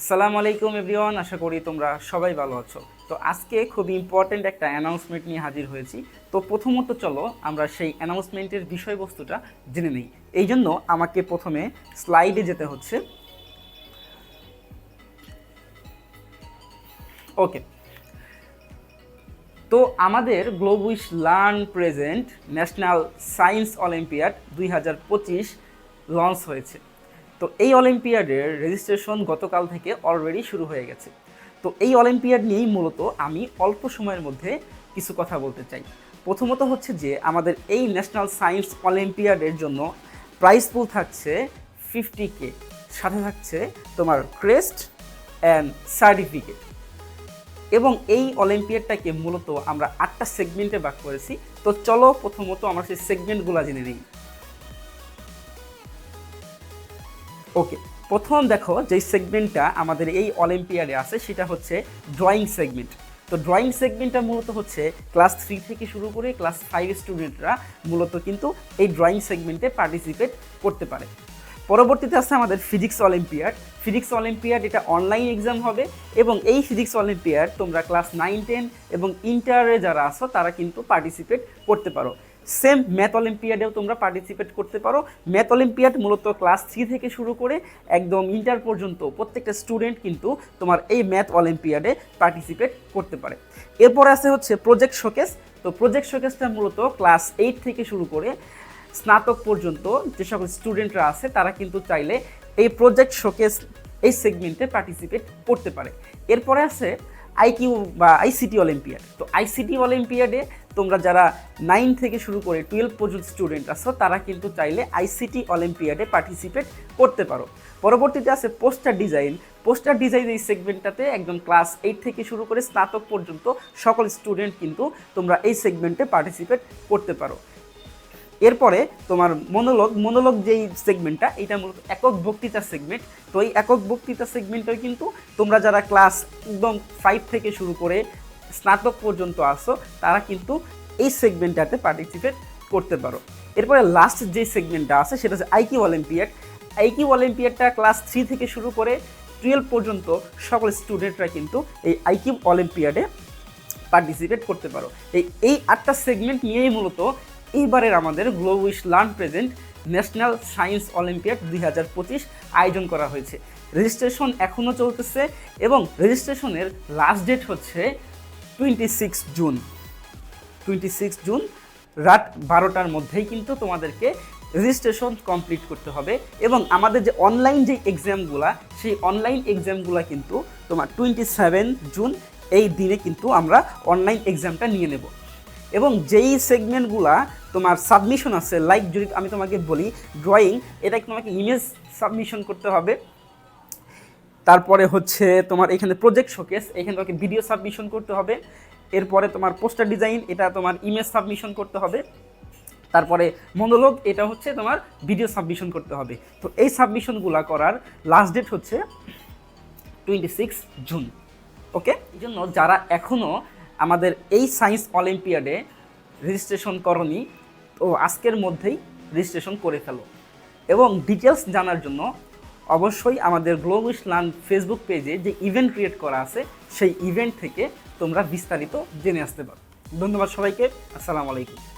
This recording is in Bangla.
আসসালামু আলাইকুম এভরিওয়ান, আশা করি তোমরা সবাই ভালো আছো। তো আজকে খুব ইম্পর্ট্যান্ট একটা অ্যানাউন্সমেন্ট নিয়ে হাজির হয়েছি। তো প্রথমত চলো, আমরা সেই অ্যানাউন্সমেন্টের বিষয়বস্তুটা জেনে নিই। এই জন্য আমাকে প্রথমে স্লাইডে যেতে হচ্ছে। ওকে তো আমাদের Globish learn present national science olympiad দুই হাজার পঁচিশ লঞ্চ হয়েছে। তো এই অলিম্পিয়াডের রেজিস্ট্রেশন গতকাল থেকে অলরেডি শুরু হয়ে গেছে। তো এই অলিম্পিয়াড নিয়েই মূলত আমি অল্প সময়ের মধ্যে কিছু কথা বলতে চাই। প্রথমত হচ্ছে যে, আমাদের এই ন্যাশনাল সায়েন্স অলিম্পিয়াডের জন্য প্রাইস পুল থাকছে ফিফটি কে সাথে থাকছে তোমার ক্রেস্ট অ্যান্ড সার্টিফিকেট এবং এই অলিম্পিয়াডটাকে মূলত আমরা আটটা সেগমেন্টে ভাগ করেছি। তো চলো প্রথমত আমরা সেই সেগমেন্টগুলো জেনে নিই। ওকে প্রথম দেখো যে সেগমেন্টটা আমাদের এই অলিম্পিয়াডে আছে, সেটা হচ্ছে ড্রয়িং সেগমেন্ট তো ড্রয়িং সেগমেন্টটা মূলত হচ্ছে ক্লাস থ্রি থেকে শুরু করে ক্লাস ফাইভ স্টুডেন্টরা মূলত কিন্তু এই ড্রয়িং সেগমেন্টে পার্টিসিপেট করতে পারে। পরবর্তীতে আছে আমাদের ফিজিক্স অলিম্পিয়াড ফিজিক্স অলিম্পিয়াড এটা অনলাইন এক্সাম হবে এবং এই ফিজিক্স অলিম্পিয়াড তোমরা ক্লাস নাইন টেন এবং ইন্টারে যারা আসো তারা কিন্তু পার্টিসিপেট করতে পারো। সেম ম্যাথ অলিম্পিয়াডেও তোমরা পার্টিসিপেট করতে পারো। ম্যাথ অলিম্পিয়াড মূলত ক্লাস থ্রি থেকে শুরু করে একদম ইন্টার পর্যন্ত প্রত্যেকটা স্টুডেন্ট কিন্তু তোমার এই ম্যাথ অলিম্পিয়াডে পার্টিসিপেট করতে পারে। এরপরে আছে হচ্ছে প্রজেক্ট শোকেস তো প্রজেক্ট শোকেসটা মূলত ক্লাস এইট থেকে শুরু করে স্নাতক পর্যন্ত যে সকল স্টুডেন্টরা আছে, তারা কিন্তু চাইলে এই প্রজেক্ট শোকেস এই সেগমেন্টে পার্টিসিপেট করতে পারে। এরপরে আছে আইকিউ বা আইসিটি অলিম্পিয়াড। তো আইসিটি অলিম্পিয়াডে তোমরা যারা নাইন থেকে শুরু করে টুয়েলভ পর্যন্ত স্টুডেন্ট আছো, তারা কিন্তু চাইলে আইসিটি অলিম্পিয়াডে পার্টিসিপেট করতে পারো। পরবর্তীতে আছে পোস্টার ডিজাইন পোস্টার ডিজাইন এই সেগমেন্টটাতে একদম ক্লাস এইট থেকে শুরু করে স্নাতক পর্যন্ত সকল স্টুডেন্ট কিন্তু তোমরা এই সেগমেন্টে পার্টিসিপেট করতে পারো। এরপরে তোমার মনোলগ মনোলগ যেই সেগমেন্টটা এটা মূলত একক বক্তৃতা সেগমেন্ট তো এই একক বক্তৃতা সেগমেন্টে কিন্তু তোমরা যারা ক্লাস একদম ফাইভ থেকে শুরু করে স্নাতক পর্যন্ত আসো তারা কিন্তু এই সেগমেন্টটাতে পার্টিসিপেট করতে পারো। এরপরে লাস্ট যে সেগমেন্টটা আছে, সেটা হচ্ছে আইকিউ অলিম্পিয়াড আইকিউ অলিম্পিয়াডটা ক্লাস থ্রি থেকে শুরু করে টুয়েলভ পর্যন্ত সকল স্টুডেন্টরা কিন্তু এই আইকিউ অলিম্পিয়াডে পার্টিসিপেট করতে পারো। এই এই আটটা সেগমেন্ট নিয়েই মূলত এইবারের আমাদের Globish learn present national science olympiad দুই হাজার পঁচিশ আয়োজন করা হয়েছে। রেজিস্ট্রেশন এখনও চলতেছে এবং রেজিস্ট্রেশনের লাস্ট ডেট হচ্ছে twenty six June twenty six June রাত বারোটার মধ্যেই কিন্তু তোমাদেরকে রেজিস্ট্রেশন কমপ্লিট করতে হবে এবং আমাদের যে অনলাইন যে এক্সামগুলা সেই অনলাইন এক্সামগুলা কিন্তু তোমার টোয়েন্টি সেভেন জুন এই দিনে কিন্তু আমরা অনলাইন এক্সামটা নিয়ে নেব। এবং যেই সেগমেন্টগুলা তোমার সাবমিশন আছে লাইক যদি আমি তোমাকে বলি ড্রয়িং এটা তোমাকে ইমেজ সাবমিশন করতে হবে। তারপরে হচ্ছে তোমার এখানে প্রজেক্ট শোকেস এখানে তোমাকে ভিডিও সাবমিশন করতে হবে। এরপরে তোমার পোস্টার ডিজাইন এটা তোমার ইমেজ সাবমিশন করতে হবে। তারপরে মনোলগ এটা হচ্ছে তোমার ভিডিও সাবমিশন করতে হবে। তো এই সাবমিশনগুলো করার লাস্ট ডেট হচ্ছে টোয়েন্টি সিক্স জুন ওকে এই জন্য যারা এখনও আমাদের এই সায়েন্স অলিম্পিয়াডে রেজিস্ট্রেশন করনি, তো আজকের মধ্যেই রেজিস্ট্রেশন করে ফেলো। এবং ডিটেলস জানার জন্য অবশ্যই আমাদের গ্লোবিশ লার্ন ফেসবুক পেজে যে ইভেন্ট ক্রিয়েট করা আছে, সেই ইভেন্ট থেকে তোমরা বিস্তারিত জেনে আসতে পারো। ধন্যবাদ সবাইকে, আসসালামু আলাইকুম।